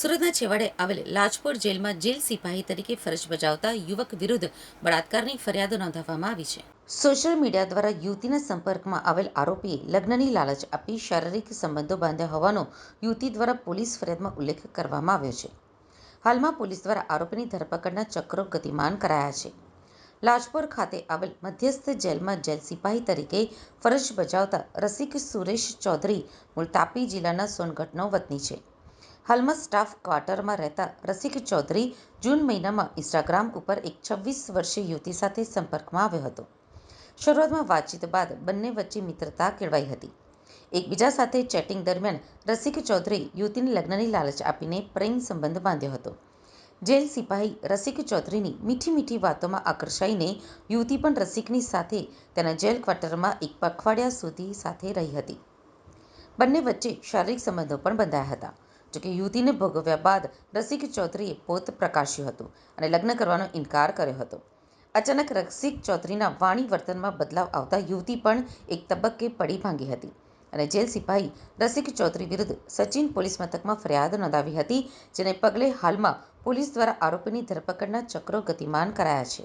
સુરતના છેવાડે આવેલ લાજપોર જેલમાં જેલ સિપાહી તરીકે ફરજ બજાવતા યુવક વિરુદ્ધ બળાત્કારની ફરિયાદ નોંધાવવામાં આવી છે. સોશિયલ મીડિયા દ્વારા યુવતીના સંપર્કમાં આવેલ આરોપીએ લગ્નની લાલચ આપી શારીરિક સંબંધો બાંધ્યા હોવાનો યુવતી દ્વારા પોલીસ ફરિયાદમાં ઉલ્લેખ કરવામાં આવ્યો છે. હાલમાં પોલીસ દ્વારા આરોપીની ધરપકડના ચક્રો ગતિમાન કરાયા છે. લાજપોર ખાતે આવેલ મધ્યસ્થ જેલમાં જેલ સિપાહી તરીકે ફરજ બજાવતા રસિક સુરેશ ચૌધરી મૂળ તાપી જિલ્લાના સોનગઢનો વતની છે. હાલમાં સ્ટાફ ક્વાર્ટરમાં રહેતા રસિક ચૌધરી જૂન મહિનામાં ઇન્સ્ટાગ્રામ ઉપર એક છવ્વીસ વર્ષીય યુવતી સાથે સંપર્કમાં આવ્યો હતો. શરૂઆતમાં વાતચીત બાદ બંને વચ્ચે મિત્રતા કેળવાઈ હતી. એકબીજા સાથે ચેટિંગ દરમિયાન રસિક ચૌધરી યુવતીને લગ્નની લાલચ આપીને પ્રેમ સંબંધ બાંધ્યો હતો. જેલ સિપાહી રસિક ચૌધરીની મીઠી મીઠી વાતોમાં આકર્ષાઈને યુવતી પણ રસિકની સાથે તેના જેલ ક્વાર્ટરમાં એક પખવાડિયા સુધી સાથે રહી હતી. બંને વચ્ચે શારીરિક સંબંધો પણ બંધાયા હતા. જોકે યુવતીને ભોગવ્યા બાદ રસિક ચૌધરીએ પોત પ્રકાશ્યું હતું અને લગ્ન કરવાનો ઇનકાર કર્યો હતો. અચાનક રસિક ચૌધરીના વાણી વર્તનમાં બદલાવ આવતા યુવતી પણ એક તબક્કે પડી ભાંગી હતી અને જેલ સિપાહી રસિક ચૌધરી વિરુદ્ધ સચિન પોલીસ મથકમાં ફરિયાદ નોંધાવી હતી, જેને પગલે હાલમાં પોલીસ દ્વારા આરોપીની ધરપકડના ચક્રો ગતિમાન કરાયા છે.